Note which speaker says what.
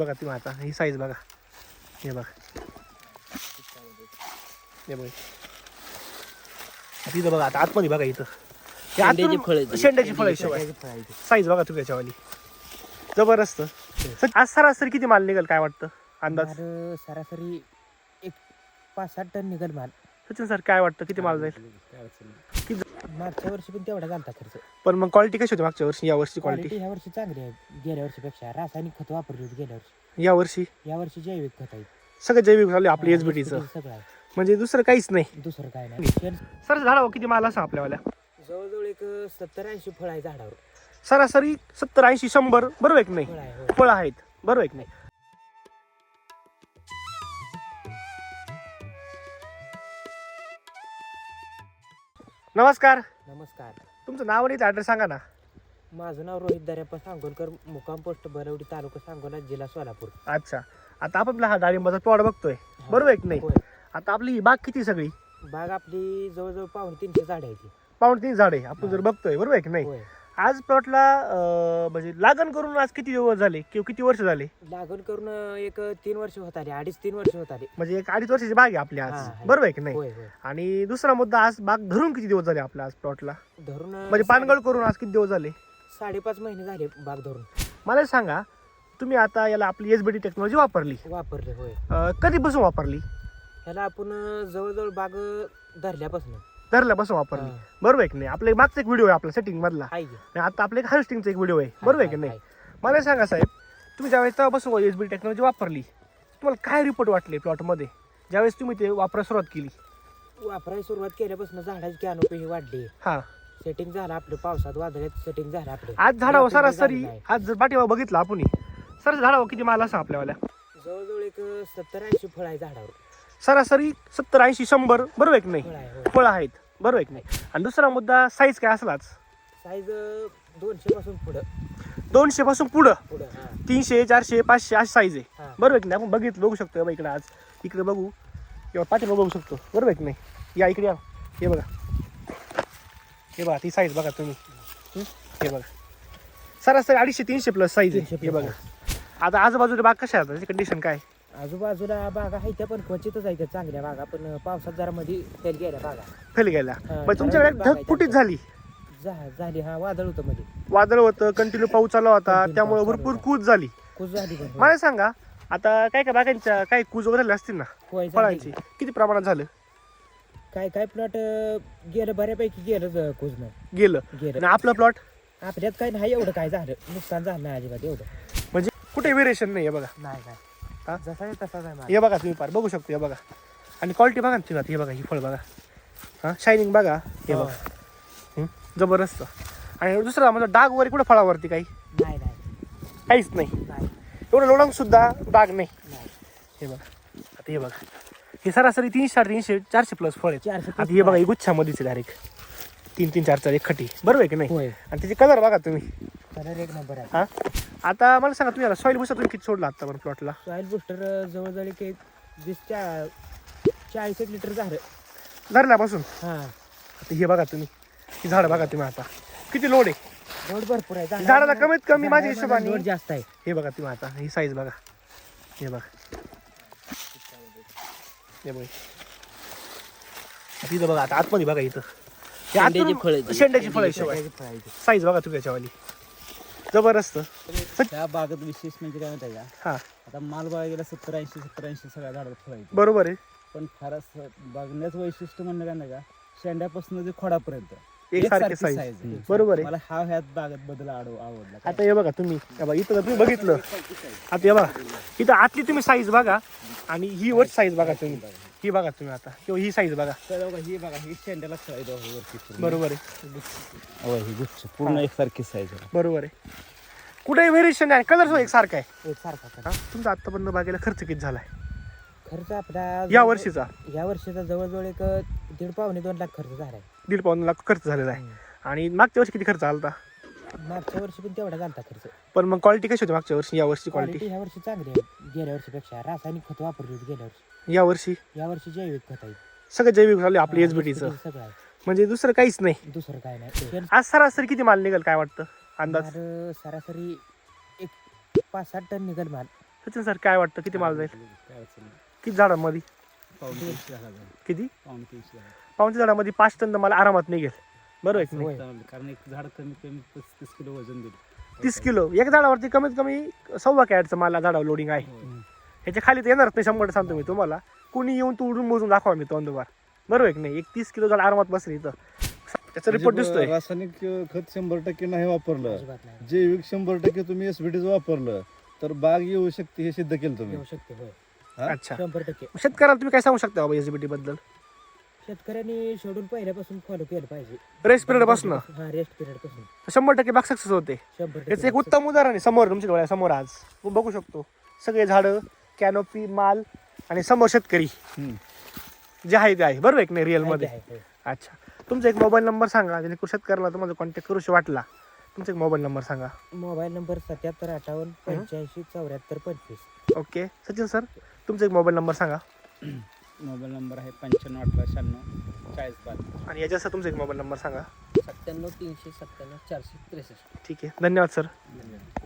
Speaker 1: बघा तुम्ही आता ही साईज बघा. हे बघा. हे बघा. आता इथं बघा आता आतमध्ये बघा इथं. हे
Speaker 2: शेंड्याची फळं आहेत.
Speaker 1: शेंड्याची फळ शिवाय साईज बघा तुम्ही याच्यावाली जबरदस्त. आज सरासरी किती माल निघेल काय वाटतं? अंदाज?
Speaker 3: सरासरी एक पाच सात टन निघल माल.
Speaker 1: सचिन सर काय वाटतं? किती माल जाईल?
Speaker 3: मागच्या वर्षी पण तेवढा झालता खर्च.
Speaker 1: पण मग क्वालिटी कशी होती मागच्या वर्षी? या वर्षी
Speaker 3: क्वालिटी
Speaker 1: क्वालिटी
Speaker 3: ह्या वर्षी चांगली आहे. गेल्या वर्षीपेक्षा रासायनिक खत वापरली होती गेल्या वर्षी.
Speaker 1: या वर्षी?
Speaker 3: या वर्षी जैविक खत आहे
Speaker 1: सगळं जैविक झाले आपली एसबीटीचं
Speaker 3: सगळं आहे.
Speaker 1: म्हणजे दुसरं काहीच नाही.
Speaker 3: दुसरं काय नाही. शेण
Speaker 1: सर झाडावर किती माल असा आपल्यावाल्या?
Speaker 3: जवळजवळ एक सत्तर ऐंशी फळ आहे झाडावर.
Speaker 1: सरासरी सत्तर ऐंशी शंभर बरोबर आहे की नाही?
Speaker 3: फळ आहे होय.
Speaker 1: फळं आहेत बरोबर आहे की नाही? नमस्कार.
Speaker 3: नमस्कार.
Speaker 1: तुमचं नाव आणि ॲड्रेस सांगा ना.
Speaker 3: माझं नाव रोहित दर्याप्पा सांगोलकर मुक्काम पोस्ट बरवडी तालुका सांगोला जिल्हा सोलापूर.
Speaker 1: अच्छा. आता आपण आपला हा डाळिंबाचा प्लॉट बघतोय. बरोबर आहे की नाही?
Speaker 3: होय.
Speaker 1: आता आपली ही बाग किती सगळी?
Speaker 3: बाग आपली जवळजवळ पावणे तीनशे झाड आहे ती
Speaker 1: पाऊण तीन झाडे आपण जर बघतोय बरोबर आहे की नाही?
Speaker 3: होय.
Speaker 1: आज प्लॉटला म्हणजे लागण करून आज किती दिवस झाले? किंवा किती वर्ष झाले?
Speaker 3: लागण करून एक तीन वर्ष होत आली अडीच तीन वर्ष होत आली.
Speaker 1: म्हणजे एक अडीच वर्षाची बाग आहे आपली आज.
Speaker 3: हा.
Speaker 1: बरोबर आहे की नाही?
Speaker 3: होय होय.
Speaker 1: आणि दुसरा मुद्दा आज बाग धरून किती दिवस झाले आपल्या आज प्लॉटला
Speaker 3: धरून
Speaker 1: म्हणजे पानगळ करून आज किती दिवस झाले?
Speaker 3: साडेपाच महिने झाले बाग धरून.
Speaker 1: मला सांगा तुम्ही आता याला आपली एस बी टी टेक्नॉलॉजी वापरली.
Speaker 3: वापरले होय.
Speaker 1: अं, कधीपासून वापरली?
Speaker 3: ह्याला आपण जवळजवळ बाग अं, धरल्यापासून
Speaker 1: धरल्यापासून वापरली. बरोबर आहे की नाही? आपला एक मागचा एक व्हिडिओ आहे आपला सेटिंग मधला
Speaker 3: आहे की?
Speaker 1: आणि आता आपल्या एक हार्वेस्टिंगचा एक व्हिडिओ आहे. बरोबर आहे की नाही. मला सांगा साहेब तुम्ही ज्यावेळेस तेव्हापासून एस बी टेक्नॉलॉजी वापरली तुम्हाला काय रिपोर्ट वाटले प्लॉटमध्ये ज्यावेळेस तुम्ही ते वापरायला सुरुवात केली?
Speaker 3: वापरायला सुरुवात केल्यापासून झाडाची कॅनोपी वाढली.
Speaker 1: हा.
Speaker 3: सेटिंग झालं आपलं पावसात वादळात सेटिंग झालं आपलं.
Speaker 1: आज झाडावर सरासरी
Speaker 3: झालं नाही.
Speaker 1: आज जर पाठीवर बघितलं आपण सर झाडावर किती माल असा आपल्यावाल्या?
Speaker 3: जवळजवळ एक सत्तर ऐंशी फळ आहे झाडावर.
Speaker 1: सरासरी सत्तर ऐंशी शंभर बरोबर आहे की नाही?
Speaker 3: फळ होय.
Speaker 1: फळं आहेत बरोबर आहे की नाही? आणि दुसरा मुद्दा साईज काय असलाच?
Speaker 3: साईज दोनशे पासून पुढं.
Speaker 1: दोनशे पासून पुढं.
Speaker 3: पुढं हा.
Speaker 1: तीनशे चारशे पाचशे अशी साईज आहे.
Speaker 3: हा.
Speaker 1: बरोबर आहे की नाही? आपण बघितलं बघू शकतो इकडे आज. इकडे बघू किंवा पाठीमा बघू शकतो. बरोबर आहे की नाही? या इकडे या. हे बघा. हे बघा ती साईज बघा तुम्ही. हं? हे बघा. सरासरी अडीचशे तीनशे प्लस साईज आहे.
Speaker 3: 300
Speaker 1: हे
Speaker 3: plus
Speaker 1: बघा. आता आजूबाजूला बाग कशा आहेत? त्याची कंडिशन काय?
Speaker 3: आजूबाजूला बागा आहेत त्या पण क्वचितच आहेत त्या चांगल्या बागा पण पावसात जरा मध्ये तेल गेल्या बागा.
Speaker 1: फेल गेल्या.
Speaker 3: हा,
Speaker 1: पण तुमच्याकडे
Speaker 3: बाग आहे
Speaker 1: ढगफुटीच
Speaker 3: त्यांच्या.
Speaker 1: झाली.
Speaker 3: झा- झाली हा वादळ होतं मध्ये
Speaker 1: वादळ होतं कंटिन्यू पाऊस चालू होता
Speaker 3: Continue
Speaker 1: त्यामुळे
Speaker 3: पाऊस
Speaker 1: भरपूर कूच झाली.
Speaker 3: कुस झाली पण होय.
Speaker 1: मला सांगा आता काय काय बागांच्या काय कूज वगैरे झाले असतील ना?
Speaker 3: होय, झाली.
Speaker 1: फळांची. किती प्रमाणात झालं?
Speaker 3: काय काय प्लॉट गेलं बऱ्यापैकी गेलं कुजणं
Speaker 1: गेलं.
Speaker 3: गेलं.
Speaker 1: आणि आपला प्लॉट
Speaker 3: आपल्यात काय नाही एवढं काय झालं. नुकसान झालं नाही अजिबात एवढं.
Speaker 1: म्हणजे कुठे व्हेरिएशन नाही आहे बघा
Speaker 3: नाही.
Speaker 1: हा?
Speaker 3: जसा आहे तसाच आहे माल.
Speaker 1: हे बघा तुम्ही पार. बघू शकतो हे बघा. आणि क्वालिटी बघा ना तुम्ही आता. हे बघा ही फळ बघा. हा? शायनिंग बघा. हे
Speaker 3: हो.
Speaker 1: बघा. हं? जबरदस्त. आणि दुसरा म्हणजे डाग वगैरे कुठं फळावरती काही?
Speaker 3: नाही नाही.
Speaker 1: काहीच नाही.
Speaker 3: नाही.
Speaker 1: एवढं लोणंग सुद्धा डाग नाही.
Speaker 3: नाही.
Speaker 1: हे बघा. आता हे बघा. हे सरासरी तीनशे साडेतीनशे चारशे प्लस फळ आहेत.
Speaker 3: चारशे
Speaker 1: आता हे बघा ही गुच्छामध्येच डायरेक्ट तीन तीन चार चार एक खटी. बरोबर आहे की नाही?
Speaker 3: होय.
Speaker 1: आणि त्याचे कलर बघा तुम्ही.
Speaker 3: कलर एक नंबर आहे.
Speaker 1: हा? आता मला सांगा तुम्ही सॉईल भुसा तुम्ही किती सोडला आता प्लॉटला
Speaker 3: सॉईल बुस्टर जवळजवळ एक एक वीस चा चाळीस एक लिटर झालं.
Speaker 1: धरल्यापासून
Speaker 3: हा.
Speaker 1: आता हे बघा तुम्ही. ही झाडं बघा तुम्ही आता. किती लोड आहे?
Speaker 3: लोड भरपूर आहे. झाडाला-
Speaker 1: झाडाला कमीत कमी माझ्या
Speaker 3: झाडाला
Speaker 1: हिशोबाने-
Speaker 3: लोड जास्त आहे.
Speaker 1: हे बघा तुम्ही आता. ही साईज बघा. हे बघा. हे बघा. आता इथं बघा आता आतमध्ये बघा इथं.
Speaker 2: शेंड्याची फळं आहेत.
Speaker 1: शेंड्याची फळ शिवाय
Speaker 3: शेंड्याची फळं आहे ती.
Speaker 1: साईज बघा तुम्ही याच्यावाली. जबरदस्त.
Speaker 4: त्या बागेत विशेष म्हणजे काय माहिती आहे
Speaker 1: हा.
Speaker 4: का आता माल बघायला गेला सत्तर ऐंशी सत्तर ऐंशी सगळ्या झाडात फळ आहेत.
Speaker 1: बरोबर आहे.
Speaker 4: पण फारच बघण्याचं वैशिष्ट्य म्हणणं काय नाही का? शेंड्यापासून ते खोडापर्यंत.
Speaker 1: एकसारखी
Speaker 4: एकसारखी
Speaker 1: साईज
Speaker 4: आहे.
Speaker 1: बरोबर आहे.
Speaker 4: मला हा ह्यात बागेत बदल आडव आवडला.
Speaker 1: आता हे बघा तुम्ही. हे बघा इथं जर तुम्ही बघितलं. आता हे बघा इथं आतली तुम्ही साईज बघा. आणि ही वर साईज बघा तुम्ही. ही बघा तुम्ही आता. किंवा ही साईज बघा.
Speaker 4: तर बघा ही बघा ही शेंड्याला फळ आहे बघा वरती पूर्ण.
Speaker 1: बरोबर आहे.
Speaker 4: हो, ही गुच्छ पूर्ण एकसारखी साईज आहे.
Speaker 1: बरोबर आहे. कुठे व्हेरिएशन नाही. कलर एक सारखा आहे.
Speaker 3: एक सारखा कलर.
Speaker 1: हा? तुमचा आतापर्यंत बागेला खर्च किती झालाय?
Speaker 3: खर्च आपला
Speaker 1: या
Speaker 3: जवळ-
Speaker 1: वर्षीचा.
Speaker 3: या वर्षीचा जवळजवळ एक दीड पावणे दोन लाख खर्च झालाय.
Speaker 1: दीड पाऊन लाख खर्च झालेला आहे. आणि मागच्या वर्षी किती खर्च आला होता?
Speaker 3: मागच्या वर्षी पण तेवढा झालता खर्च.
Speaker 1: पण मग क्वालिटी कशी होती मागच्या वर्षी? या वर्षी क्वालिटी
Speaker 3: क्वालिटी ह्या वर्षी चांगली आहे. गेल्या वर्षीपेक्षा रासायनिक खत वापरली होती गेल्या वर्षी.
Speaker 1: या वर्षी?
Speaker 3: या वर्षी जैविक खत आहे
Speaker 1: सगळं जैविक झाले आपली एसबीटीचं
Speaker 3: सगळं आहे.
Speaker 1: म्हणजे दुसरं काहीच नाही.
Speaker 3: दुसरं काय नाही.
Speaker 1: आज सरासरी किती माल निघेल काय वाटतं? अंदाज?
Speaker 3: सरासरी एक पाच सात टन निघल माल.
Speaker 1: सचिन सर काय वाटतं? किती माल जाईल. किती झाडांमध्ये?
Speaker 4: झाला.
Speaker 1: किती?
Speaker 4: पाऊण तीनशे
Speaker 1: पाऊनच्या झाडामध्ये पाच टन तर मला आरामात निघेल. बरोबर आहे की नाही.
Speaker 4: कारण एक झाड कमीत कमी पस्तीस किलो वजन देईल
Speaker 1: तीस किलो. एक झाडावरती कमीत कमी सव्वा कॅटचं मला झाडावर लोडिंग आहे.
Speaker 4: होय.
Speaker 1: ह्याच्या खाली तर येणारच नाही शंभर सांगतो मी तुम्हाला. कुणी येऊन तोडून मोजून दाखवा मी तोंदवार बरोबर आहे की नाही? एक तीस किलो झाड आरामात बसली इथं त्याचा रिपोर्ट
Speaker 2: म्हणजे
Speaker 1: दिसतोय.
Speaker 2: रासायनिक अं, खत शंभर टक्के नाही वापरलं.
Speaker 3: अजिबात नाही.
Speaker 2: जैविक शंभर टक्के तुम्ही एसबीटीच वापरलं तर बाग येऊ शकते हे सिद्ध केलं तुम्ही.
Speaker 3: येऊ शकते होय.
Speaker 2: हा?
Speaker 1: अच्छा.
Speaker 3: शंभर टक्के.
Speaker 1: शेतकऱ्याला तुम्ही काय सांगू शकता बाबा एसबीटी बद्दल?
Speaker 3: शेतकऱ्यांनी शेड्यूल पहिल्यापासून फॉलो केलं पाहिजे.
Speaker 1: रेस्ट पिरियडपासून?
Speaker 3: हा रेस्ट पिरियडपासून.
Speaker 1: शंभर टक्के बाग सक्सेस होते.
Speaker 3: शंभर
Speaker 1: याचं एक उत्तम उदाहरण आहे समोर तुमच्या डोळ्यासमोर आज. तुम्ही बघू शकतो सगळे झाडं कॅनोपी माल आणि समोर शेतकरी. जे आहे ते आहे बरोबर आहे की नाही रिअलमध्ये?
Speaker 3: आहे, होय.
Speaker 1: अच्छा. तुमचा एक मोबाईल नंबर सांगा जेणेकरून शेतकऱ्याला तुम्हाला कॉन्टॅक्ट करूशी वाटला. तुमचा एक मोबाईल नंबर सांगा.
Speaker 3: मोबाईल नंबर सत्याहत्तर अठ्ठावन्न पंच्याऐंशी चौऱ्याहत्तर पंचवीस.
Speaker 1: ओके सचिन सर तुमचा एक मोबाईल नंबर सांगा.
Speaker 4: मोबाईल नंबर आहे पंच्याण्णव अठरा शहाण्णव चाळीस बारा.
Speaker 1: आणि याच्यासह तुमचा एक मोबाईल नंबर सांगा.
Speaker 5: सत्त्याण्णव तीनशे सत्त्याण्णव चारशे त्रेसष्ट.
Speaker 1: ठीक आहे. धन्यवाद सर.
Speaker 4: धन्यवाद.